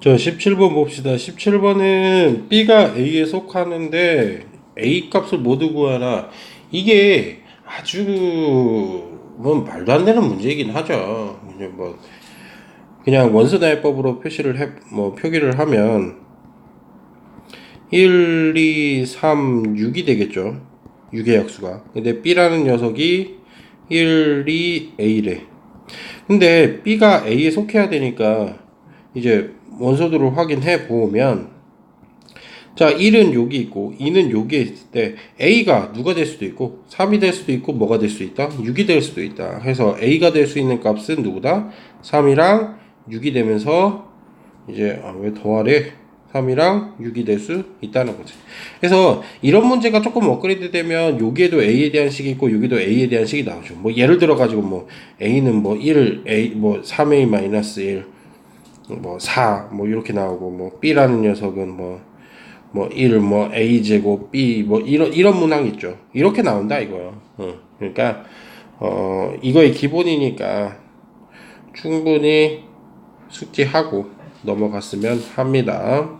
자, 17번 봅시다. 17번은 B가 A에 속하는데 A 값을 모두 구하라. 이게 아주 뭐 말도 안 되는 문제이긴 하죠. 이제 뭐 그냥 원수다해법으로 표시를 해, 뭐 표기를 하면 1, 2, 3, 6이 되겠죠. 6의 약수가. 근데 B라는 녀석이 1, 2, A래. 근데 B가 A에 속해야 되니까 이제 원소들을 확인해 보면 자 1은 여기 있고 2는 여기에 있을 때 A가 누가 될 수도 있고 3이 될 수도 있고 뭐가 될 수 있다? 6이 될 수도 있다. 해서 A가 될 수 있는 값은 누구다? 3이랑 6이 되면서 이제 아, 왜 더하래? 3이랑 6이 될 수 있다는 거지. 그래서 이런 문제가 조금 업그레이드 되면 여기에도 A에 대한 식이 있고 여기도 A에 대한 식이 나오죠. 뭐 예를 들어 가지고 뭐 A는 뭐 1, A 뭐 3A 마이너스 1 뭐 4, 뭐 이렇게 나오고 뭐 B라는 녀석은 뭐뭐 1, 뭐 A 제곱 B 뭐 이런 이런 문항 있죠. 이렇게 나온다 이거요. 어, 그러니까 어 이거의 기본이니까 충분히 숙지하고 넘어갔으면 합니다.